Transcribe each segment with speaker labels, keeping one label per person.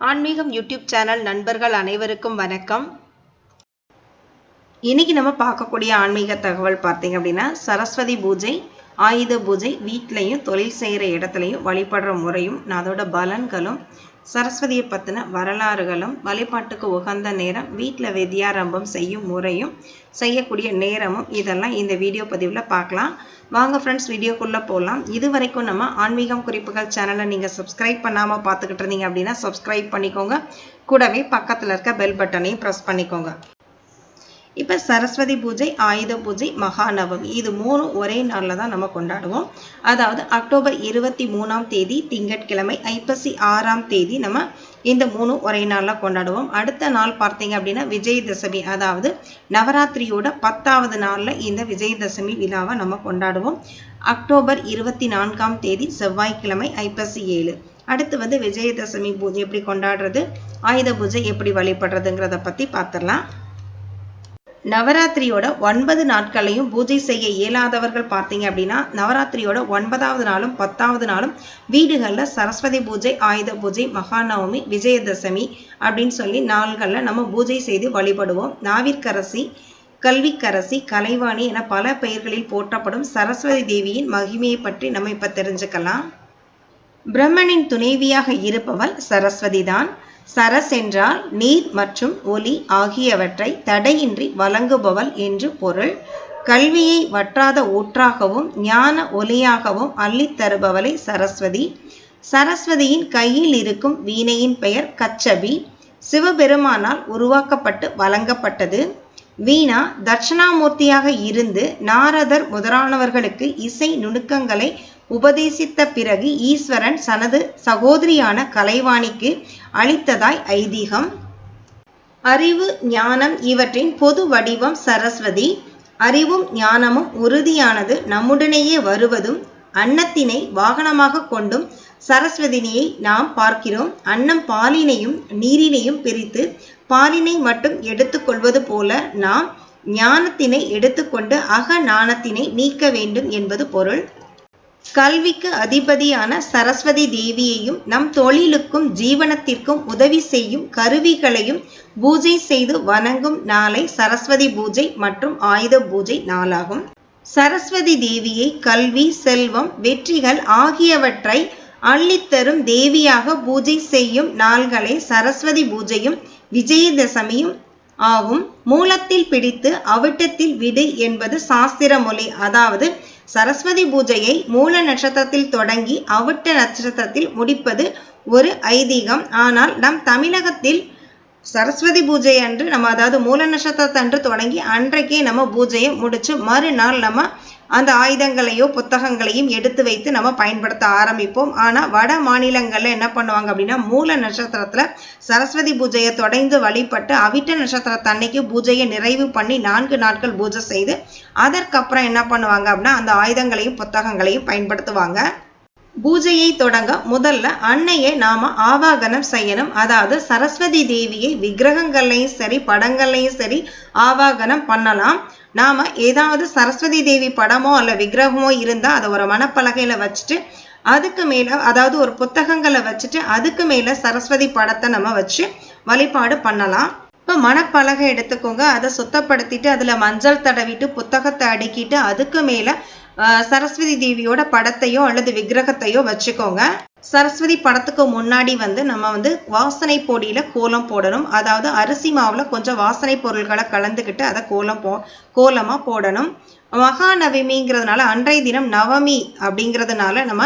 Speaker 1: ஆன்மீகம் YouTube channel நண்பர்கள் அனைவருக்கும் வணக்கம். இன்னைக்கு நம்ம பார்க்கக்கூடிய ஆன்மீக தகவல் பார்த்தீங்க அப்படின்னா சரஸ்வதி பூஜை ஆயுத பூஜை வீட்லையும் தொழில் செய்கிற இடத்துலையும் வழிபடுற முறையும் அதோட பலன்களும் சரஸ்வதியை பற்றின வரலாறுகளும் வழிபாட்டுக்கு உகந்த நேரம் வீட்டில் வித்யாரம்பம் செய்யும் முறையும் செய்யக்கூடிய நேரமும் இதெல்லாம் இந்த வீடியோ பதிவில் பார்க்கலாம். வாங்க ஃப்ரெண்ட்ஸ் வீடியோக்குள்ளே போகலாம் இது வரைக்கும் நம்ம ஆன்மீகம் குறிப்புகள் சேனலை நீங்கள் சப்ஸ்கிரைப் பண்ணாமல் பார்த்துக்கிட்டு இருந்தீங்க அப்படின்னா சப்ஸ்கிரைப் பண்ணிக்கோங்க. கூடவே பக்கத்தில் இருக்க பெல் பட்டனையும் ப்ரெஸ் பண்ணிக்கோங்க. இப்போ சரஸ்வதி பூஜை ஆயுத பூஜை மகாநவமி. இது மூணும் ஒரே நாளில் தான் நம்ம கொண்டாடுவோம். அதாவது அக்டோபர் இருபத்தி மூணாம் தேதி திங்கட்கிழமை ஐப்பசி ஆறாம் தேதி நம்ம இந்த மூணும் ஒரே நாளில் கொண்டாடுவோம். அடுத்த நாள் பார்த்தீங்க அப்படின்னா விஜயதசமி. அதாவது நவராத்திரியோட பத்தாவது நாளில் இந்த விஜயதசமி விழாவை நம்ம கொண்டாடுவோம். அக்டோபர் இருபத்தி நான்காம் தேதி செவ்வாய்க்கிழமை ஐப்பசி ஏழு. அடுத்து வந்து விஜயதசமி பூஜை எப்படி கொண்டாடுறது? ஆயுத பூஜை எப்படி வழிபடுறதுங்கிறத பற்றி பார்த்துடலாம். நவராத்திரியோட ஒன்பது நாட்களையும் பூஜை செய்ய இயலாதவர்கள் பார்த்தீங்க அப்படின்னா நவராத்திரியோட ஒன்பதாவது நாளும் பத்தாவது நாளும் வீடுகளில் சரஸ்வதி பூஜை ஆயுத பூஜை மகாநவமி விஜயதசமி அப்படின்னு சொல்லி நாள்களில் நம்ம பூஜை செய்து வழிபடுவோம். நாவிற்கரசி கல்விக்கரசி கலைவாணி என பல பெயர்களில் போற்றப்படும் சரஸ்வதி தேவியின் மகிமையை பற்றி நம்ம இப்போ தெரிஞ்சுக்கலாம். பிரம்மனின் துணைவியாக இருப்பவள் சரஸ்வதி தான் சரஸ் என்றால் நீர் மற்றும் ஒலி ஆகியவற்றை தடையின்றி வழங்குபவள் என்று பொருள். கல்வியை வற்றாத ஊற்றாகவும் ஞான ஒலியாகவும் அள்ளித் தருபவளை சரஸ்வதி. சரஸ்வதியின் கையில் இருக்கும் வீணையின் பெயர் கச்சபி. சிவபெருமானால் உருவாக்கப்பட்டு வழங்கப்பட்டது. வீணா தட்சிணாமூர்த்தியாக இருந்து நாரதர் முதலானவர்களுக்கு இசை நுணுக்கங்களை உபதேசித்த பிறகு ஈஸ்வரன் தனது சகோதரியான கலைவாணிக்கு அளித்ததாய் ஐதீகம். அறிவு ஞானம் இவற்றின் பொது வடிவம் சரஸ்வதி. அறிவும் ஞானமும் உறுதியானது நம்முடனேயே வருவதும் அன்னத்தினை வாகனமாக கொண்டும் சரஸ்வதினியை நாம் பார்க்கிறோம். அன்னம் பாலினையும் நீரினையும் பிரித்து பாலினை மட்டும் எடுத்துக்கொள்வது போல நாம் ஞானத்தினை எடுத்துக்கொண்டு அக ஞானத்தினை நீக்க வேண்டும் என்பது பொருள். கல்விக்கு அதிபதியான சரஸ்வதி தேவியையும் நம் தொழிலுக்கும் ஜீவனத்திற்கும் உதவி செய்யும் கருவிகளையும் பூஜை செய்து வணங்கும் நாளை சரஸ்வதி பூஜை மற்றும் ஆயுத பூஜை நாளாகும். சரஸ்வதி தேவியை கல்வி செல்வம் வெற்றிகள் ஆகியவற்றை அள்ளித்தரும் தேவியாக பூஜை செய்யும் நாள்களே சரஸ்வதி பூஜையும் விஜயதசமியும் ஆகும். மூலத்தில் பிடித்து அவிட்டத்தில் விடு என்பது சாஸ்திர மொழி. அதாவது சரஸ்வதி பூஜையை மூல நட்சத்திரத்தில் தொடங்கி அவிட்ட நட்சத்திரத்தில் முடிப்பது ஒரு ஐதீகம். ஆனால் நம் தமிழகத்தில் சரஸ்வதி பூஜை அன்று நம்ம அதாவது மூல நட்சத்திரத்தை அன்று தொடங்கி அன்றைக்கே நம்ம பூஜையை முடித்து மறுநாள் நம்ம அந்த ஆயுதங்களையோ புத்தகங்களையும் எடுத்து வைத்து நம்ம பயன்படுத்த ஆரம்பிப்போம். ஆனால் வட மாநிலங்களில் என்ன பண்ணுவாங்க அப்படின்னா மூல நட்சத்திரத்தில் சரஸ்வதி பூஜையை தொடர்ந்து வழிபட்டு அவிட்ட நட்சத்திரத்தன்னைக்கு பூஜையை நிறைவு பண்ணி நான்கு நாட்கள் பூஜை செய்து அதற்கப்புறம் என்ன பண்ணுவாங்க அப்படின்னா அந்த ஆயுதங்களையும் புத்தகங்களையும் பயன்படுத்துவாங்க. பூஜையை தொடங்க முதல்ல அன்னையை நாம ஆவாகனம் செய்யணும். அதாவது சரஸ்வதி தேவியை விக்கிரகங்கள்லையும் சரி படங்கள்லையும் சரி ஆவாகனம் பண்ணலாம். நாம ஏதாவது சரஸ்வதி தேவி படமோ அல்ல விக்கிரகமோ இருந்தால் அதை ஒரு மனப்பலகையில் வச்சுட்டு அதுக்கு மேலே அதாவது ஒரு புத்தகங்களை வச்சுட்டு அதுக்கு மேலே சரஸ்வதி படத்தை நம்ம வச்சு வழிபாடு பண்ணலாம். இப்போ மணப்பலகை எடுத்துக்கோங்க. அதை சுத்தப்படுத்திட்டு அதில் மஞ்சள் தடவிட்டு புத்தகத்தை அடுக்கிட்டு அதுக்கு மேலே சரஸ்வதி தேவியோட படத்தையோ அல்லது விக்கிரகத்தையோ வச்சுக்கோங்க. சரஸ்வதி படத்துக்கு முன்னாடி வந்து நம்ம வந்து வாசனை பொடியில் கோலம் போடணும். அதாவது அரிசி மாவில் கொஞ்சம் வாசனை பொருள்களை கலந்துக்கிட்டு அதை கோலம் போ கோலமாக போடணும். மகாநவமிங்கிறதுனால அன்றைய தினம் நவமி அப்படிங்கிறதுனால நம்ம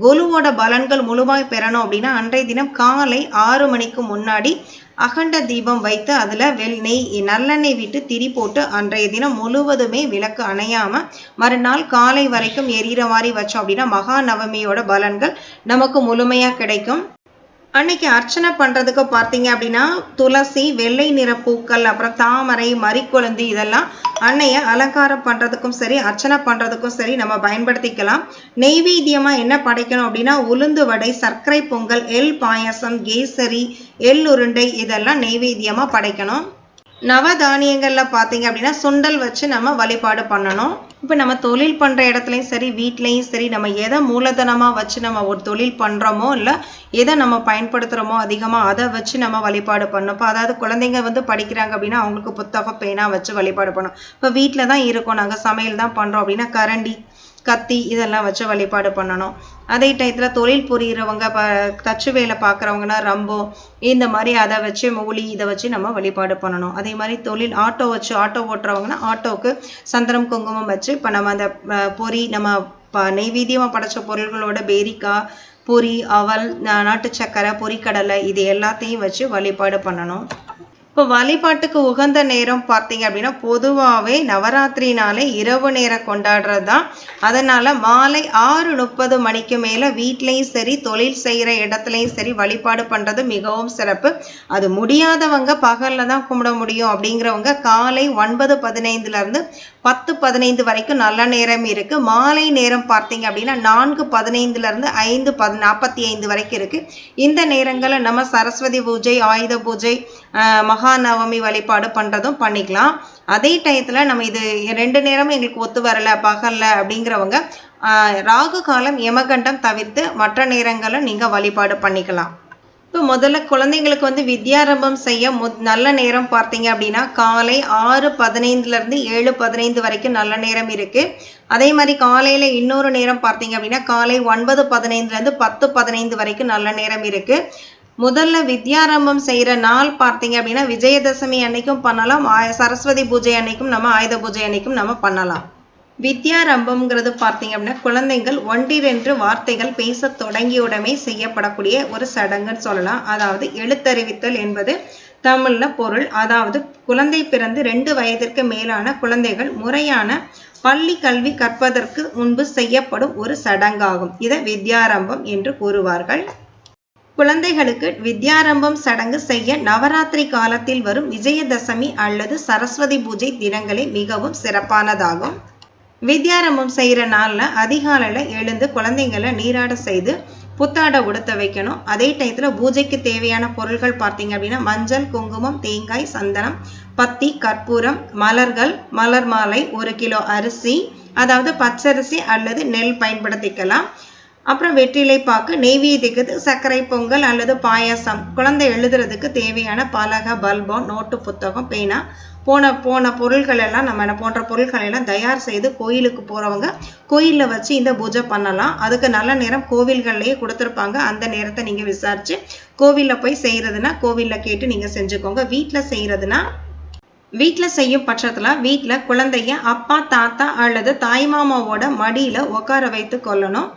Speaker 1: கொலுவோட பலன்கள் முழுமாய் பெறணும் அப்படின்னா அன்றைய தினம் காலை ஆறு மணிக்கு முன்னாடி அகண்ட தீபம் வைத்து அதில் வெள் நெய் நல்லெண்ணெய் விட்டு திரி போட்டு அன்றைய தினம் முழுவதுமே விளக்கு அணையாமல் மறுநாள் காலை வரைக்கும் எரியிற மாதிரி வச்சோம் அப்படின்னா மகாநவமியோட பலன்கள் நமக்கு முழுமையாக கிடைக்கும். அன்னைக்கு அர்ச்சனை பண்ணுறதுக்கு பார்த்தீங்க அப்படின்னா துளசி வெள்ளை நிற பூக்கள் அப்புறம் தாமரை மறிக்குழந்தி இதெல்லாம் அன்னையை அலங்காரம் பண்ணுறதுக்கும் சரி அர்ச்சனை பண்ணுறதுக்கும் சரி நம்ம பயன்படுத்திக்கலாம். நெய்வேத்தியமாக என்ன படைக்கணும் அப்படின்னா உளுந்து வடை சர்க்கரை பொங்கல் எள் பாயசம் கேசரி எள் உருண்டை இதெல்லாம் நெய்வேத்தியமாக படைக்கணும். நவதானியங்களில் பார்த்தீங்க அப்படின்னா சுண்டல் வச்சு நம்ம வழிபாடு பண்ணணும். இப்போ நம்ம தொழில் பண்ணுற இடத்துலையும் சரி வீட்லேயும் சரி நம்ம எதை மூலதனமாக வச்சு நம்ம ஒரு தொழில் பண்ணுறோமோ இல்லை எதை நம்ம பயன்படுத்துகிறோமோ அதிகமாக அதை வச்சு நம்ம வழிபாடு பண்ணணும். இப்போ அதாவது குழந்தைங்க வந்து படிக்கிறாங்க அப்படின்னா அவங்களுக்கு புத்தகம் பேனா வச்சு வழிபாடு பண்ணணும். இப்போ வீட்டில் தான் இருக்கோம் நாங்கள் சமையல் தான் பண்ணுறோம் அப்படின்னா கரண்டி கத்தி இதெல்லாம் வச்சு வழிபாடு பண்ணணும். அதே டயத்தில் தொழில் புரிகிறவங்க ப தச்சு வேலை பார்க்குறவங்கன்னா ரம்போ இந்த மாதிரி அதை வச்சு மூலி இதை வச்சு நம்ம வழிபாடு பண்ணணும். அதே மாதிரி தொழில் ஆட்டோ வச்சு ஆட்டோ ஓட்டுறவங்கன்னா ஆட்டோவுக்கு சந்திரம் குங்குமம் வச்சு இப்போ நம்ம அந்த பொறி பொரி நம்ம ப நெய்வேத்தியமாக படைச்ச பொருள்களோட பேரிக்காய் பொரி அவல் நாட்டு சக்கரை பொரிக்கடலை இது எல்லாத்தையும் வச்சு வழிபாடு பண்ணணும். இப்போ வழிபாட்டுக்கு உகந்த நேரம் பார்த்தீங்க அப்படின்னா பொதுவாகவே நவராத்திரினாலே இரவு நேரம் கொண்டாடுறது தான். அதனால் மாலை ஆறு முப்பது மணிக்கு மேலே வீட்லேயும் சரி தொழில் செய்கிற இடத்துலையும் சரி வழிபாடு பண்ணுறது மிகவும் சிறப்பு. அது முடியாதவங்க பகலில் தான் கும்பிட முடியும் அப்படிங்கிறவங்க காலை ஒன்பது பதினைந்துலேருந்து பத்து பதினைந்து வரைக்கும் நல்ல நேரம் இருக்குது மாலை நேரம் பார்த்தீங்க அப்படின்னா நான்கு பதினைந்துலேருந்து ஐந்து பத் நாற்பத்தி ஐந்து வரைக்கும் இருக்குது இந்த நேரங்களில் நம்ம சரஸ்வதி பூஜை ஆயுத பூஜை மகா நவமி வழிபாடு பண்ணுறதும் பண்ணிக்கலாம். அதே டயத்தில் நம்ம இது ரெண்டு நேரமும் எங்களுக்கு ஒத்து வரல பகல்ல அப்படிங்கிறவங்க ராகு காலம் யமகண்டம் தவிர்த்து மற்ற நேரங்களும் நீங்கள் வழிபாடு பண்ணிக்கலாம். இப்போ முதல்ல குழந்தைங்களுக்கு வந்து வித்யாரம்பம் செய்ய மு நல்ல நேரம் பார்த்தீங்க அப்படின்னா காலை ஆறு பதினைந்துலேருந்து ஏழு பதினைந்து வரைக்கும் நல்ல நேரம் இருக்குது அதே மாதிரி காலையில் இன்னொரு நேரம் பார்த்தீங்க அப்படின்னா காலை ஒன்பது பதினைந்துலேருந்து பத்து பதினைந்து வரைக்கும் நல்ல நேரம் இருக்குது முதல்ல வித்யாரம்பம் செய்கிற நாள் பார்த்தீங்க அப்படின்னா விஜயதசமி அன்னைக்கும் பண்ணலாம் சரஸ்வதி பூஜை அன்னைக்கும் நம்ம ஆயுத பூஜை அன்னைக்கும் நம்ம பண்ணலாம். வித்யாரம்பம்ங்கிறது பார்த்தீங்க அப்படின்னா குழந்தைகள் ஒன்றிரென்று வார்த்தைகள் பேச தொடங்கியுடமே செய்யப்படக்கூடிய ஒரு சடங்குன்னு சொல்லலாம். அதாவது எழுத்தறிவித்தல் என்பது தமிழ்ல பொருள். அதாவது குழந்தை பிறந்து ரெண்டு வயதிற்கு மேலான குழந்தைகள் முறையான பள்ளி கல்வி கற்பதற்கு முன்பு செய்யப்படும் ஒரு சடங்காகும். இதை வித்யாரம்பம் என்று கூறுவார்கள். குழந்தைகளுக்கு வித்யாரம்பம் சடங்கு செய்ய நவராத்திரி காலத்தில் வரும் விஜயதசமி அல்லது சரஸ்வதி பூஜை தினங்களே மிகவும் சிறப்பானதாகும். வித்யாரம்பம் செய்கிற நாளில் அதிகாலையில் எழுந்து குழந்தைங்களை நீராட செய்து புத்தாடை உடுத்த வைக்கணும். அதே டயத்தில் பூஜைக்கு தேவையான பொருள்கள் பார்த்தீங்க அப்படின்னா மஞ்சள் குங்குமம் தேங்காய் சந்தனம் பத்தி கற்பூரம் மலர்கள் மலர் மாலை ஒரு கிலோ அரிசி அதாவது பச்சரிசி அல்லது நெல் பயன்படுத்திக்கலாம். அப்புறம் வெற்றிலை பாக்கு நெய்வேத்தியத்துக்கு சர்க்கரை பொங்கல் அல்லது பாயாசம். குழந்தை எழுதுறதுக்கு தேவையான பலகை பல்பம் நோட்டு புத்தகம் பேனா போன போன பொருள்கள் எல்லாம் நம்ம என்ன போன்ற பொருட்கள் எல்லாம் தயார் செய்து கோயிலுக்கு போகிறவங்க கோயிலில் வச்சு இந்த பூஜை பண்ணலாம். அதுக்கு நல்ல நேரம் கோவில்கள்லேயே கொடுத்துருப்பாங்க. அந்த நேரத்தை நீங்கள் விசாரித்து கோவிலில் போய் செய்கிறதுனா கோவிலில் கேட்டு நீங்கள் செஞ்சுக்கோங்க. வீட்டில் செய்கிறதுனா வீட்டில் செய்யும் பட்சத்தில் வீட்டில் குழந்தைய அப்பா தாத்தா அல்லது தாய்மாமாவோட மடியில் உட்கார வைத்து கொள்ளணும்.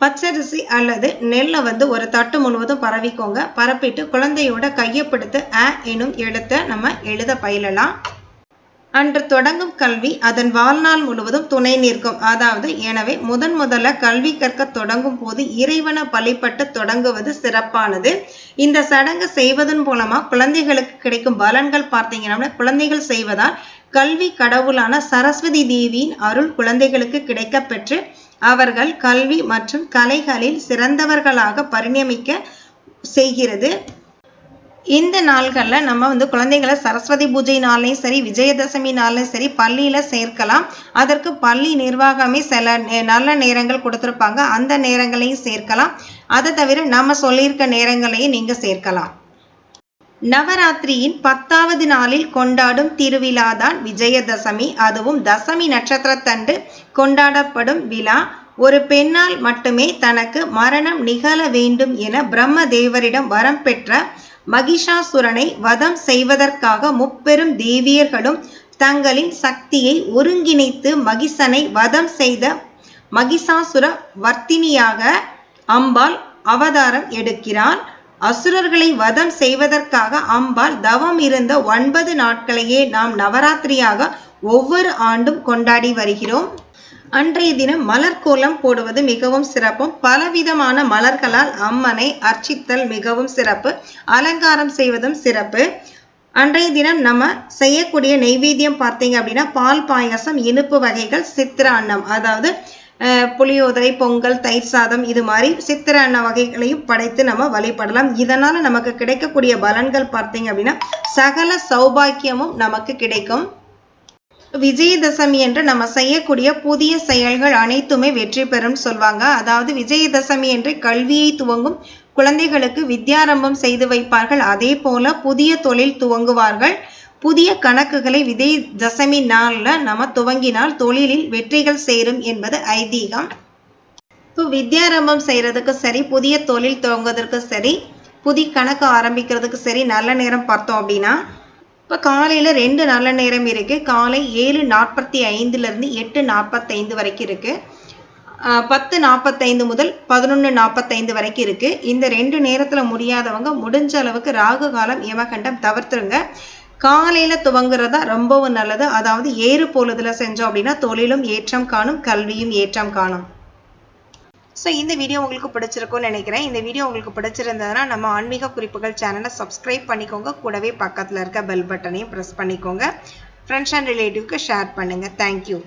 Speaker 1: பச்சரிசி அல்லது நெல்லை வந்து ஒரு தட்டு முழுவதும் பரவிக்கோங்க. பரப்பிட்டு குழந்தையோட கையை பிடித்து அ எனும் எழுத்தை நம்ம எழுத பயிலலாம். அன்று தொடங்கும் கல்வி அதன் வாழ்நாள் முழுவதும் துணை நிற்கும். அதாவது எனவே முதன் முதல்ல கல்வி கற்க தொடங்கும் போது இறைவனை பழிபட்டு தொடங்குவது சிறப்பானது. இந்த சடங்கு செய்வதன் மூலமா குழந்தைகளுக்கு கிடைக்கும் பலன்கள் பார்த்தீங்கன்னா குழந்தைகள் செய்வதால் கல்வி கடவுளான சரஸ்வதி தேவியின் அருள் குழந்தைகளுக்கு கிடைக்கப் பெற்று அவர்கள் கல்வி மற்றும் கலைகளில் சிறந்தவர்களாக பரிணமிக்க செய்கிறது. இந்த நாள்களில் நம்ம வந்து குழந்தைங்களை சரஸ்வதி பூஜை நாள்லையும் சரி விஜயதசமி நாள்லையும் சரி பள்ளியில் சேர்க்கலாம். அதற்கு பள்ளி நிர்வாகமே சில நே- நல்ல நேரங்கள் கொடுத்துருப்பாங்க. அந்த நேரங்களையும் சேர்க்கலாம். அதை தவிர நம்ம சொல்லியிருக்க நேரங்களையும் நீங்கள் சேர்க்கலாம். நவராத்திரியின் பத்தாவது நாளில் கொண்டாடும் திருவிழாதான் விஜயதசமி. அதுவும் தசமி நட்சத்திரத்தன்று கொண்டாடப்படும் விழா. ஒரு பெண்ணால் மட்டுமே தனக்கு மரணம் நிகழ வேண்டும் என பிரம்ம தேவரிடம் வரம் பெற்ற மகிஷாசுரனை வதம் செய்வதற்காக முப்பெரும் தேவியர்களும் தங்களின் சக்தியை ஒருங்கிணைத்து மகிஷனை வதம் செய்த மகிஷாசுர வர்த்தினியாக அம்பாள் அவதாரம் எடுக்கிறார் அசுரர்களை வதம் செய்வதற்காக அம்பாள் தவம் இருந்த ஒன்பது நாட்களையே நாம் நவராத்திரியாக ஒவ்வொரு ஆண்டும் கொண்டாடி வருகிறோம். அன்றைய தினம் மலர் கோலம் போடுவது மிகவும் சிறப்பும் பலவிதமான மலர்களால் அம்மனை அர்ச்சித்தல் மிகவும் சிறப்பு அலங்காரம் செய்வதும் சிறப்பு. அன்றைய தினம் நம்ம செய்யக்கூடிய நெய்வேத்தியம் பார்த்தீங்க அப்படின்னா பால் பாயசம் இனிப்பு வகைகள் சித்திர அன்னம். அதாவது புளியோதரை பொங்கல் தயிர் சாதம் இது மாதிரி சித்திர அன்ன வகைகளையும் படைத்து நம்ம வழிபடலாம். இதனால் நமக்கு கிடைக்கக்கூடிய பலன்கள் பார்த்தீங்க அப்படின்னா சகல சௌபாக்கியமும் நமக்கு கிடைக்கும். விஜயதசமி என்று நம்ம செய்யக்கூடிய புதிய செயல்கள் அனைத்துமே வெற்றி பெறும் சொல்வாங்க. அதாவது விஜயதசமி என்று கல்வியை துவங்கும் குழந்தைகளுக்கு வித்யாரம்பம் செய்து வைப்பார்கள். அதே போல புதிய தொழில் துவங்குவார்கள். புதிய கணக்குகளை விஜயதசமி நாளில் நம்ம துவங்கினால் தொழிலில் வெற்றிகள் சேரும் என்பது ஐதீகம். இப்போ வித்யாரம்பம் செய்கிறதுக்கு சரி புதிய தொழில் துவங்குவதற்கு சரி புதிய கணக்கு ஆரம்பிக்கிறதுக்கு சரி நல்ல நேரம் பார்த்தோம் அப்படின்னா இப்போ காலையில் ரெண்டு நல்ல நேரம் இருக்குது காலை ஏழு நாற்பத்தி ஐந்துலேருந்து எட்டு நாற்பத்தைந்து வரைக்கும் இருக்குது பத்து நாற்பத்தைந்து முதல் பதினொன்று நாற்பத்தைந்து வரைக்கும் இருக்குது இந்த ரெண்டு நேரத்தில் முடியாதவங்க முடிஞ்ச அளவுக்கு ராகு காலம் யமகண்டம் தவிர்த்துருங்க. காலையில் துவங்குறதா ரொம்பவும் நல்லது. அதாவது ஏறு போலதில் செஞ்சோம் அப்படின்னா தொழிலும் ஏற்றம் காணும் கல்வியும் ஏற்றம் காணும். ஸோ இந்த வீடியோ உங்களுக்கு பிடிச்சிருக்கும்னு நினைக்கிறேன். இந்த வீடியோ உங்களுக்கு பிடிச்சிருந்ததுன்னா நம்ம ஆன்மீக குறிப்புகள் சேனலை சப்ஸ்கிரைப் பண்ணிக்கோங்க. கூடவே பக்கத்தில் இருக்க பெல் பட்டனையும் ப்ரெஸ் பண்ணிக்கோங்க. ஃப்ரெண்ட்ஸ் அண்ட் ரிலேட்டிவ்க்கு ஷேர் பண்ணுங்கள் தேங்க்யூ